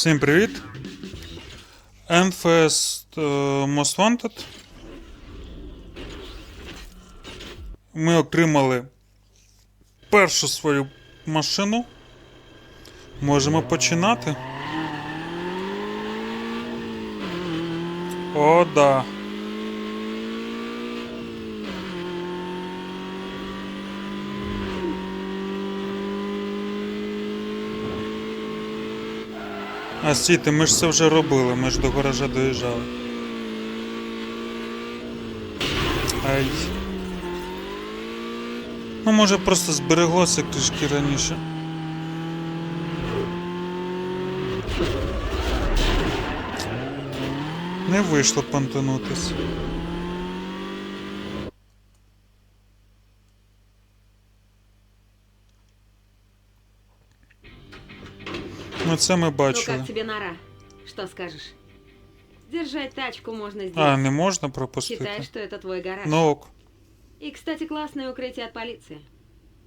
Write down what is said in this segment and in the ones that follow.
Всім привіт! Enfest е, Most Wanted. Ми отримали першу свою машину. Можемо починати. О, да. А сіти, ми ж це вже робили, ми ж до гаража доїжджали. Ай. Ну, може, просто збереглося трішки раніше. Не вийшло понтанутись. Ну, це ми Ну бачили. как тебе нора? Что скажешь? Держать тачку можно здесь. А, не можна Считай, пропустити. что это твой гараж. Ну ок. И, кстати, классное укрытие от полиции.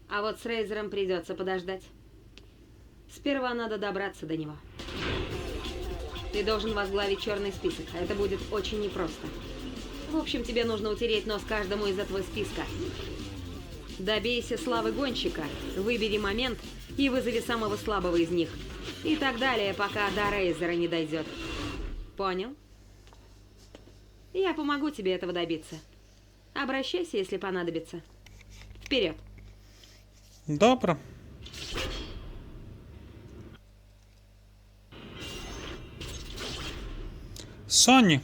А вот с Рейзером придется подождать. Сперва надо добраться до него. Ты должен возглавить черный список, а это будет очень непросто. В общем, тебе нужно утереть нос каждому из этого списка. Добейся славы гонщика, выбери момент и вызови самого слабого из них. И так далее, пока до Рейзера не дойдет. Понял? Я помогу тебе этого добиться. Обращайся, если понадобится. Вперед! Добре. Соні.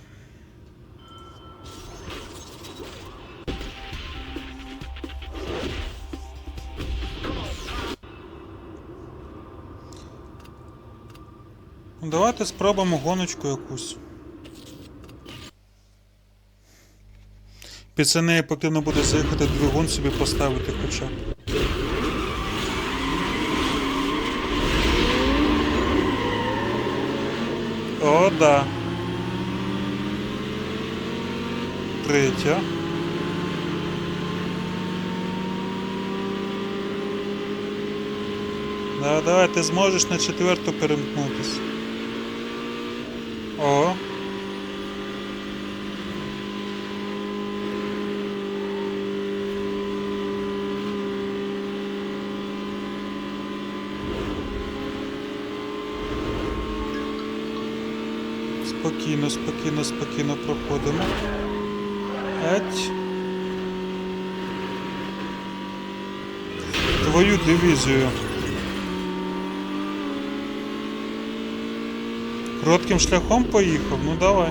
Давайте спробуємо гоночку якусь. Після неї потрібно буде заїхати двигун собі поставити хоча б. О, да. Третя. Да, давай, ти зможеш на четверту перемкнутися. О. Спокійно, спокійно, спокійно проходимо. Еть. Твою дивізію. Коротким шляхом поїхав? Ну давай.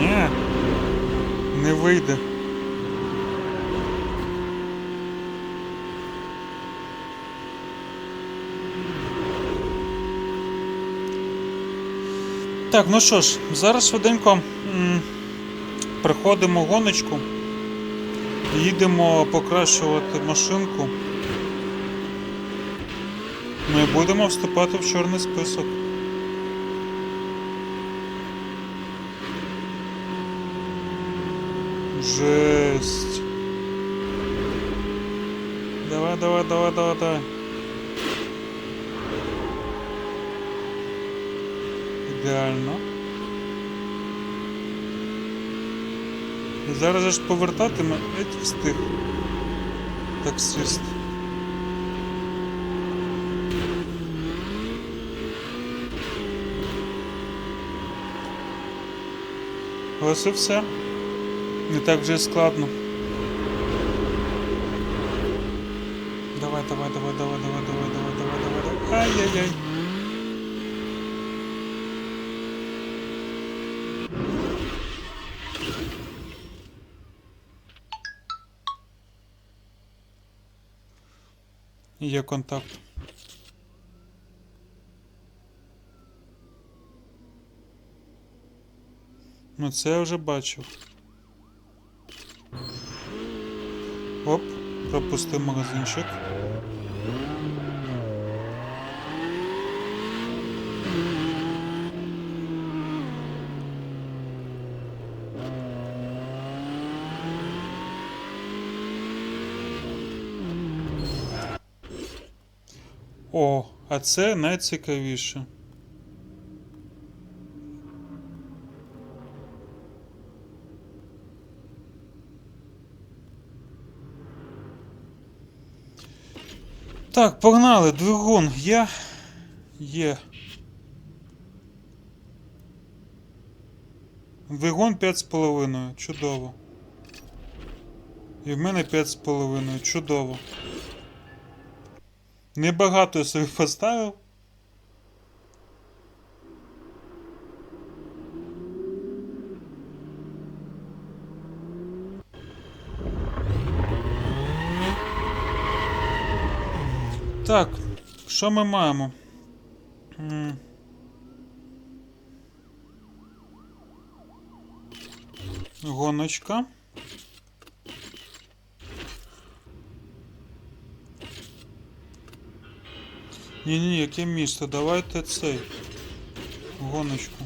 Ні, не вийде. Так, ну що ж, зараз швиденько приходимо гоночку. Їдемо покращувати машинку. Ми будемо вступати в чорний список. Жесть. Давай, давай, давай, давай, давай. Ідеально. І зараз же ж повертатиме, геть встиг. Таксист. Ось і все. Не так вже складно. Давай, давай, давай, давай, давай, давай, давай, давай, давай, давай. Ай-яй-яй. Є контакт. Ну це я вже бачив. Оп, пропустив магазинчик. О, а це найцікавіше. Так, погнали, двигун є. Є. Двигун 5,5. Чудово. І в мене 5,5. Чудово. Небагато я собі поставив. Так, що ми маємо? Гоночка. Ні, ні, яке місто? Давайте цей. Гоночку.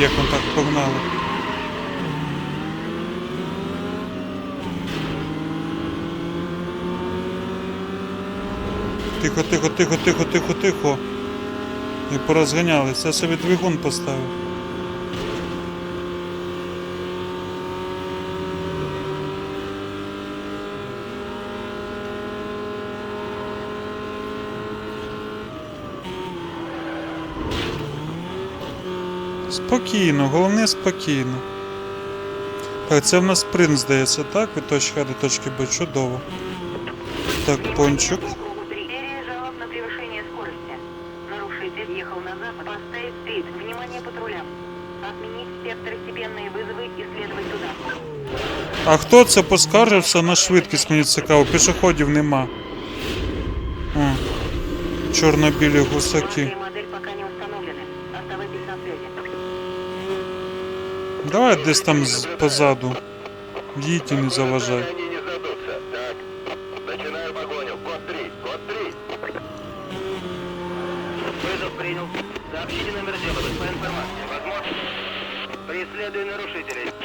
Як он так погнали? Тихо, тихо, тихо, тихо. І порозганялись. Я собі двигун поставив. Спокійно, головне спокійно. Так, це в нас принц здається, так? Від точки А до точки Б. Чудово. Так, пончик. А хто це поскаржився на швидкість, мені цікаво, пішоходів нема. О, чорно-білі гусаки. Давай десь там позаду. Їдь не заважай.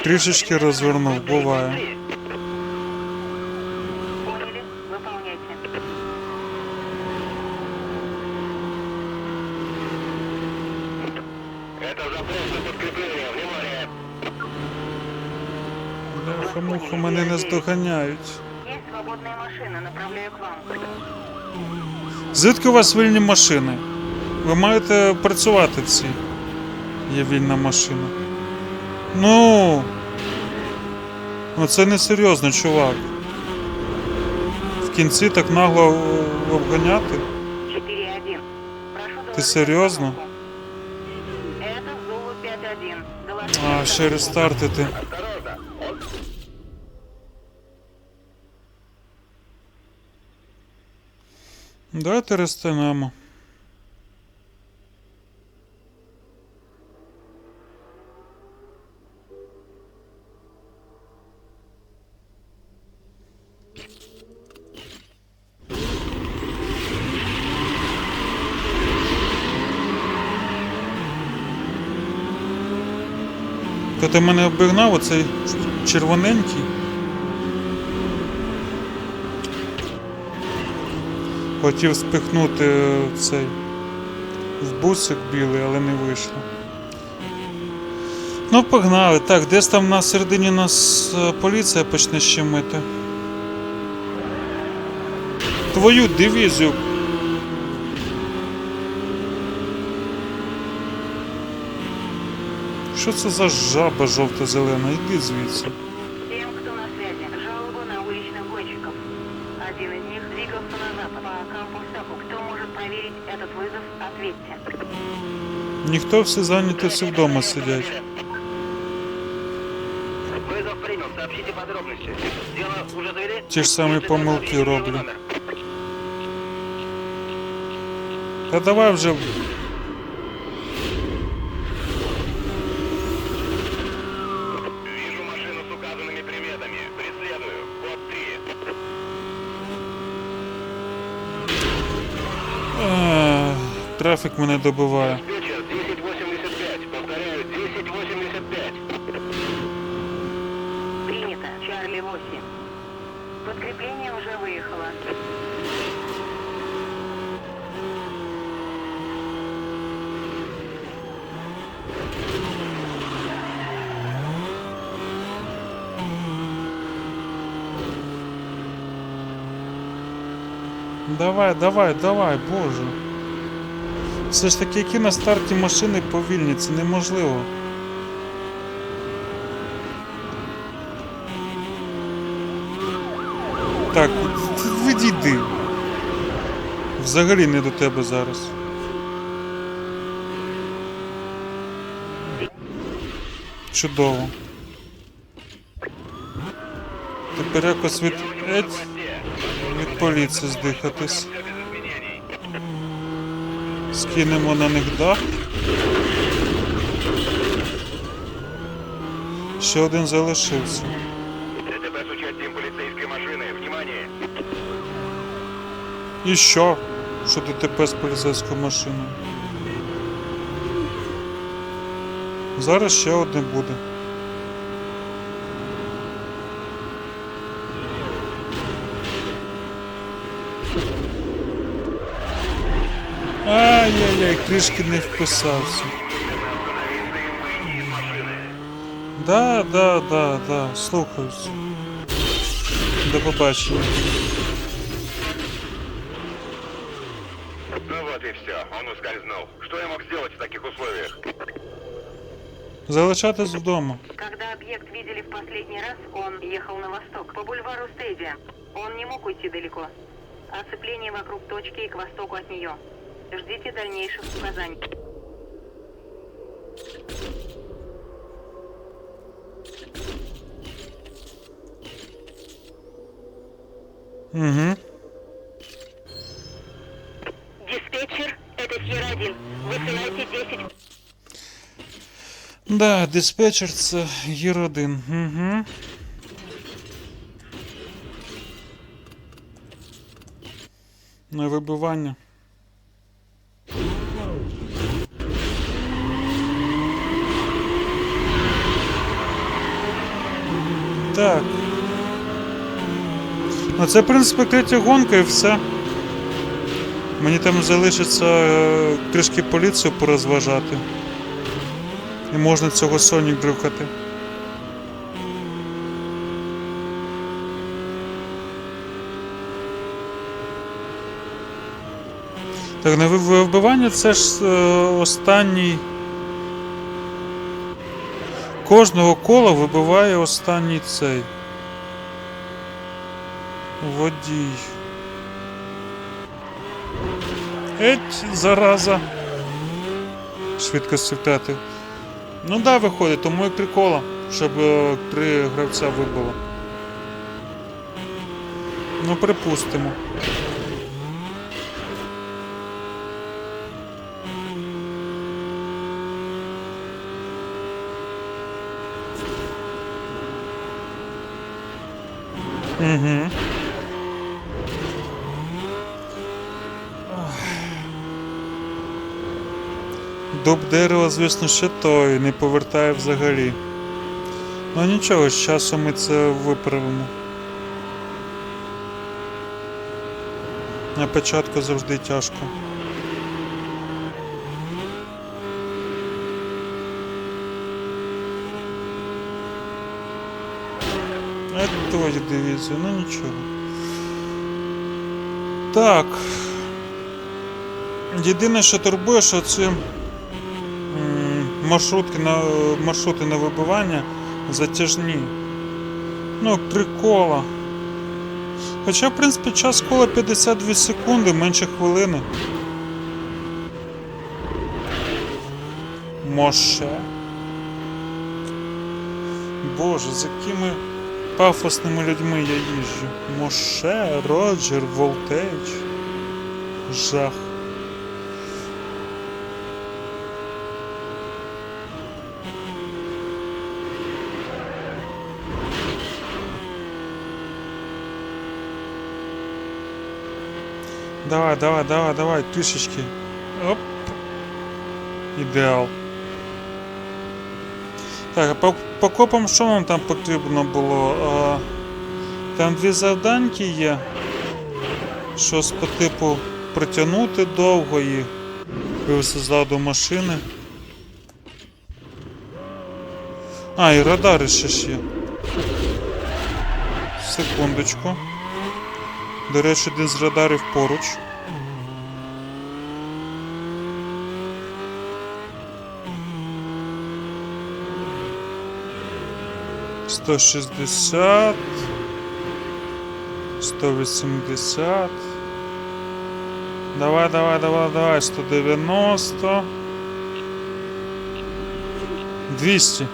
Трішечки розвернув, буває. Это запрос на подкрепление. Внимание. Бляха-муха, мене не здоганяють. Есть свободная машина. Направляю к вам. Звідки у вас вільні машини? Ви маєте працювати в цій. Є вільна машина. Ну. Ну це не серйозно, чувак. В кінці так нагло обганяти. 4-1. Прошу Ти серйозно? Это Зулу 5-1. Доложите А, ще рестартити. Осторожно. Он... Давайте рестарнемо. Ти мене обігнав оцей червоненький. Хотів спихнути е, цей в бусик білий, але не вийшло. Ну, погнали. Так, десь там на середині нас е, поліція почне щемити. Твою дивізію. Що це за жаба жовто-зелена? Іди звідси. Всем, кто на связи, жалобы на уличных гонщиков. Один из них двигался на запад по кампусаку. Кто может проверить этот вызов, ответьте. Ніхто всі зайняті всі вдома сидять. Вызов принял, сообщите подробности. Дело уже завели? Ті ж самі помилки роблю. Та давай вже. трафік мене добиває. Диспетчер 1085. Повторяю, 1085. Принято. Чарли 8. Подкрепление уже выехало. Давай, давай, давай, боже. Все ж таки, які на старті машини повільні, це неможливо. Так, відійди. Взагалі не до тебе зараз. Чудово. Тепер якось від. Від поліції здихатись. Скинемо на них дах. Ще один залишився. ДТП з участием поліцейської машини. Внимание! І що? Що ДТП з поліцейською машиною? Зараз ще одне буде. Ай-яй-яй, трішки не вписався. Да, да, да, да, слухаюсь. До побачення. Ну вот и все. Он ускользнул. Что я мог сделать в таких условиях? Залишатись вдома. Когда объект видели в последний раз, он ехал на восток, по бульвару Стейдия. Он не мог уйти далеко. Оцепление вокруг точки и к востоку от нее. Ждите дальнейших указаний. Угу. Диспетчер, это Сьерра-1. Высылайте 10 Да, диспетчер це гір один. Угу. На вибивання. Ну це, в принципі, третя гонка і все. Мені там залишиться е, трішки поліцію порозважати. І можна цього Сонік дрюкати. Так, на ви- вбивання це ж е, останній. Кожного кола вибиває останній цей. Водій. Еть, зараза. Швидкості втратив. Ну да, виходить, тому і три кола, щоб е, три гравця вибило. Ну, припустимо. Дуб дерева, звісно, ще той, не повертає взагалі. Ну нічого, з часом ми це виправимо. На початку завжди тяжко. А той дивізію, ну нічого. Так. Єдине, що турбує, що ці м, маршрутки на маршрути на вибивання затяжні. Ну, три кола. Хоча, в принципі, час кола 52 секунди, менше хвилини. Моше. Боже, з якими пафосними людьми я їжджу. Моше, Роджер, Волтейдж. Жах. Давай, давай, давай, давай, трішечки. Оп. Ідеал. Так, а по, по копам що нам там потрібно було? А, там дві завданьки є. Щось по типу притягнути довго і вивести ззаду машини. А, і радари ще ж є. Секундочку. До речі, один з радарів поруч. Сто шістдесят. Сто вісімдесят. Давай, давай, давай, давай. Сто дев'яносто. Двісті.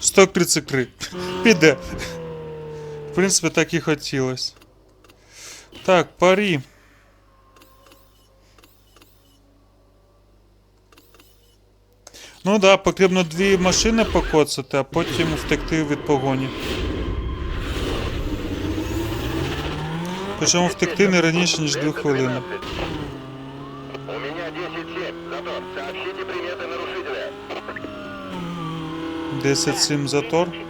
133. Піде. В принципі, так і хотілося. Так, парі. Ну да, потрібно дві машини покоцати, а потім втекти від погоні. Причому втекти не раніше, ніж 2 хвилини. У меня 10-7. Затор. Сообщите приметы нарушителя. 10-7 затор.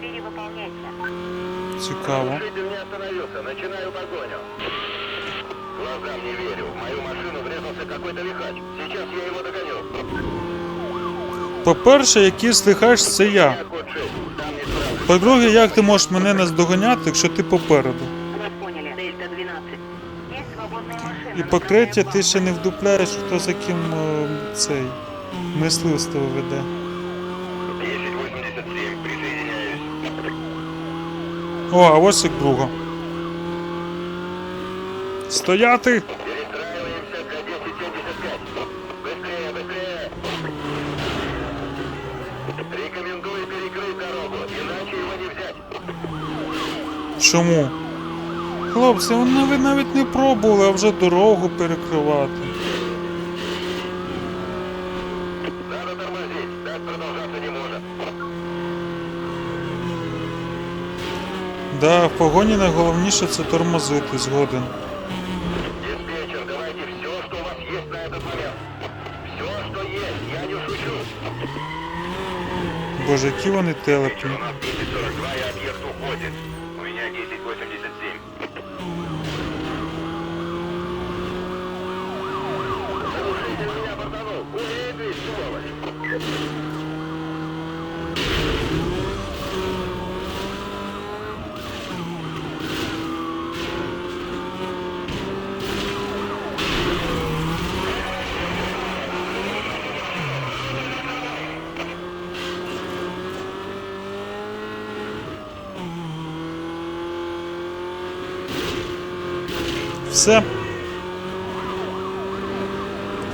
4 выполняйте. Цікаво. Нарушитель не остановился. Начинаю погоню. Глазам не верю. В мою машину врезался какой-то лихач. Сейчас я его догоню. По-перше, якийсь лихач це я. Я код 6. Там не справлюсь. По-друге, як ти можеш мене наздоганяти, якщо ти попереду? Вас поняли. Дельта 12. Есть свободные машины. І по-третє, ти ще не вдупляєш, хто за ким е, цей мисливство веде. О, а ось і друга. Стояти! Перестраиваемся к 1075. Быстрее, быстрее. Рекомендую перекрыть дорогу, иначе его не взять. Чому? Хлопці, вони ви навіть не пробували, а вже дорогу перекривати. Да, в погоні найголовніше це тормозити, згоден. Диспетчер, давайте все, що у вас є на этот момент. Все, що є, я не шучу. Боже, які вони телепні. Все.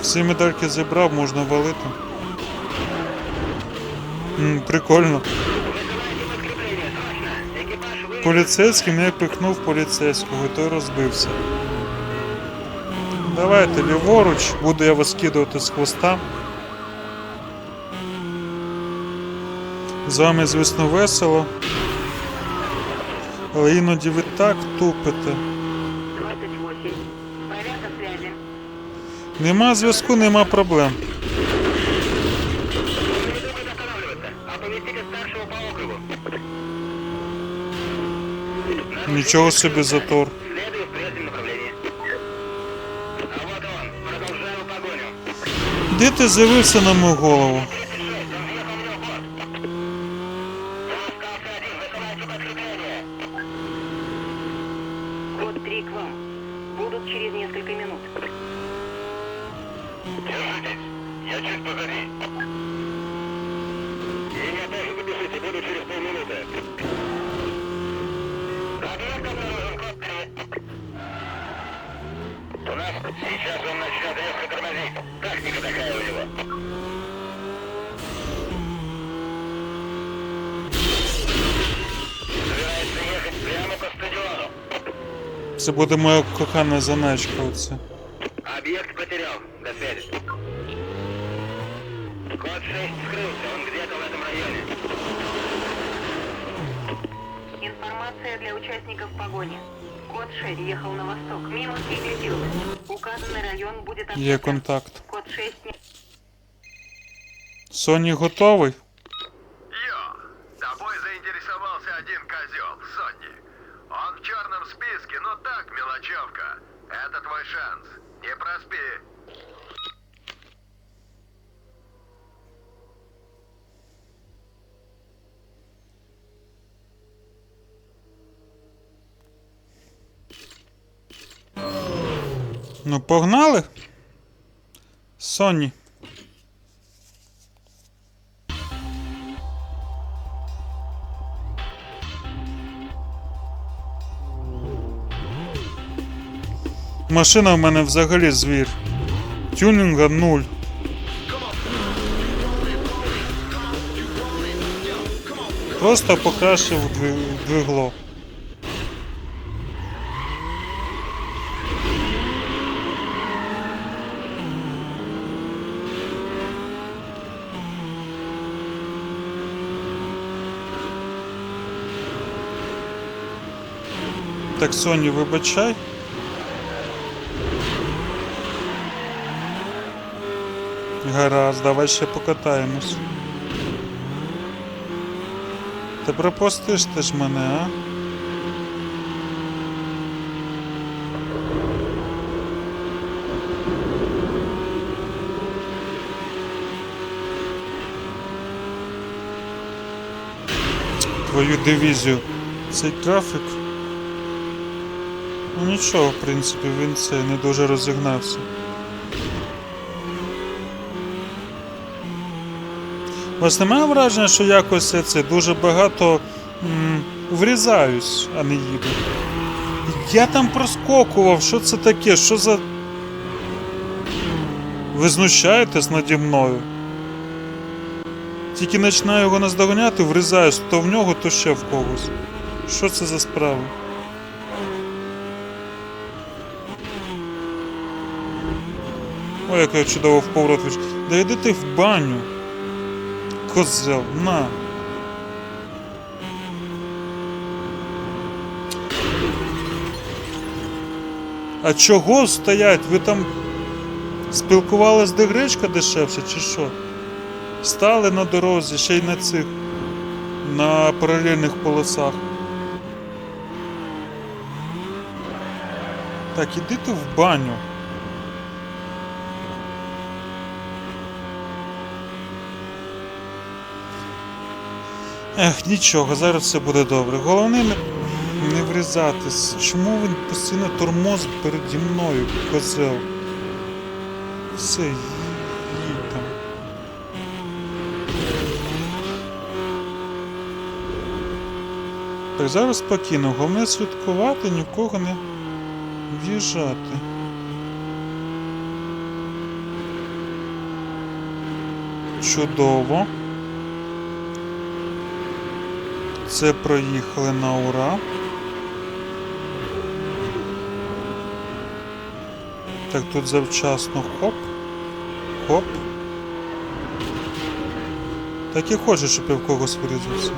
Всі медальки зібрав, можна валити. М, прикольно. Поліцейський не пихнув поліцейського, і той розбився. Давайте ліворуч, буду я вас кидати з хвоста. З вами, звісно, весело. Але іноді ви так тупите. Нема зв'язку, нема проблем. Не думай останавливаться. Оповестите старшего по округу. Нічого собі затор. Следую в прежнем направлении. А вот он. Продолжаю погоню. Де ти з'явився на мою голову? 36, он въехал мне в борт. Остался один, высылайте подкрепление. Код 3 к вам. Будут через несколько минут. Держитесь. Я чуть позади. Меня тоже запишите, буду через полминуты. Объект обнаружен, код 3. У нас сейчас он начнет резко тормозить. Тактика такая у него. Собирается ехать прямо по стадиону. Це буде моя кохана заначка оце. Связи. Код 6 скрылся, он где-то в этом районе. Информация для участников погони. Код 6 ехал на восток, мимо Сигрифилд. Указанный район будет Є открыт. контакт. Код 6 не... Соні готовий? Погнали? Соні. Машина в мене взагалі звір. Тюнінга нуль. Просто покращив двигло. Так, Соні, вибачай. Гаразд, давай ще покатаємось. Ти пропустиш ти ж мене, а? Твою дивізію. Цей трафік. Нічого, в принципі, він це не дуже розігнався. У вас немає враження, що якось це дуже багато м, врізаюсь, а не їду. Я там проскокував, що це таке? Що за. Ви знущаєтесь наді мною? Тільки починаю його наздоганяти, врізаюсь то в нього, то ще в когось. Що це за справа? Ой, як я чудово в поворот вийш. Да йди ти в баню. Козел, на. А чого стоять? Ви там спілкувались, де гречка дешевше, чи що? Стали на дорозі, ще й на цих, на паралельних полосах. Так, іди ти в баню. Ех, нічого, зараз все буде добре. Головне не, врізатись. Чому він постійно тормозить переді мною, козел? Все, їдь там. Так, зараз спокійно. Головне слідкувати, ні в кого не в'їжджати. Чудово. Це проїхали на ура. Так, тут завчасно хоп. Хоп. Так і хочу, щоб я в когось вирізався.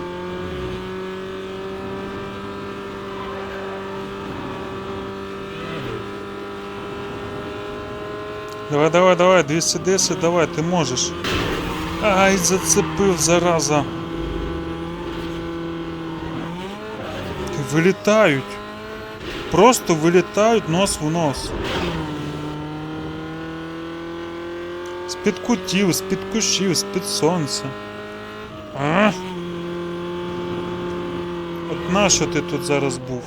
Давай, давай, давай, 210, давай, ти можеш. Ай, зацепив, зараза. Вилітають. Просто вилітають нос в нос. З-під кутів, з-під кущів, з-під сонця. А? От нащо ти тут зараз був?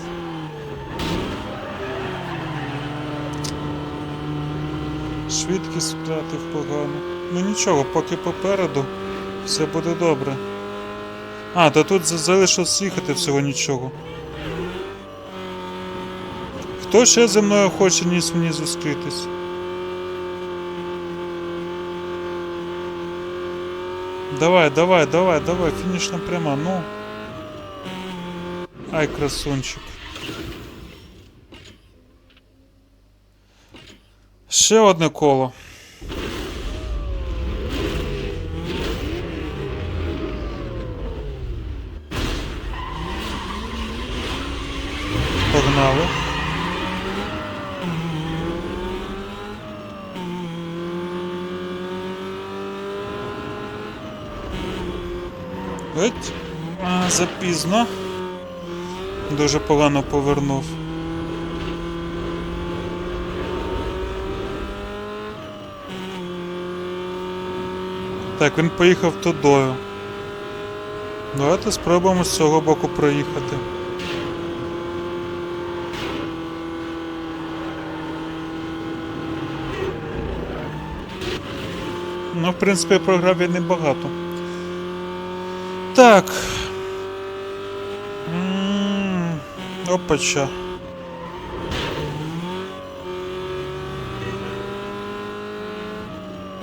Швидкість втратив погано. Ну нічого, поки попереду все буде добре. А, та тут залишилось їхати всього нічого. Хто ще зі мною хоче ніс в ніс зустрітись? Давай, давай, давай, давай, фінішна пряма, ну. Ай, красунчик. Ще одне коло. Запізно. Дуже погано повернув. Так, він поїхав тудою. Давайте спробуємо з цього боку проїхати. Ну, в принципі, програв я небагато. Так. М, Опача.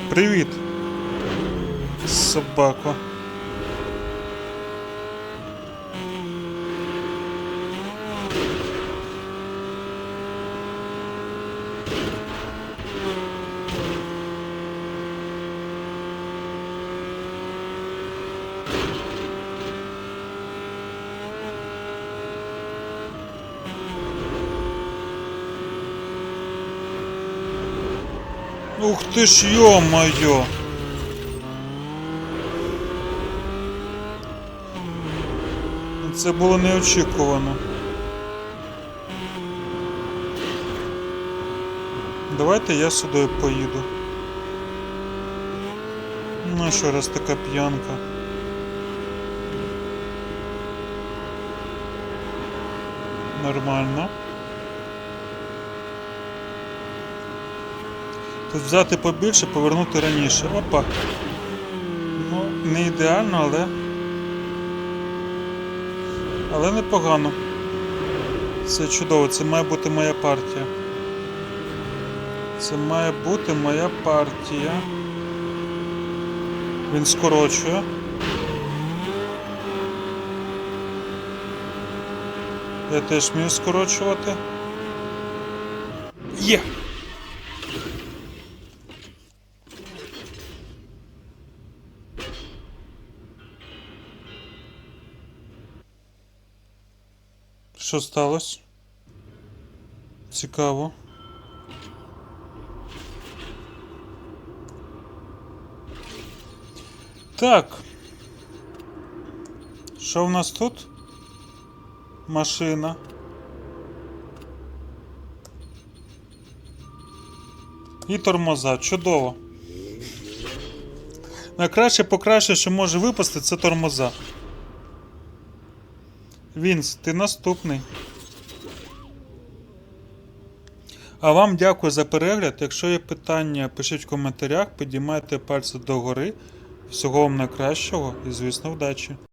Привіт. Собако. Ти ж ё-моё! Це було неочікувано. Давайте я сюди поїду. Ну що раз така п'янка. Нормально. Взяти побільше, повернути раніше. Опа. Ну, не ідеально, але. Але непогано. Це чудово, це має бути моя партія. Це має бути моя партія. Він скорочує. Я теж вмію скорочувати. Є! Що сталося? Цікаво. Так. Що в нас тут? Машина. І тормоза. Чудово. Найкраще покраще, що може випасти, це тормоза. Вінс, ти наступний. А вам дякую за перегляд. Якщо є питання, пишіть в коментарях, підіймайте пальці догори. Всього вам найкращого і, звісно, вдачі!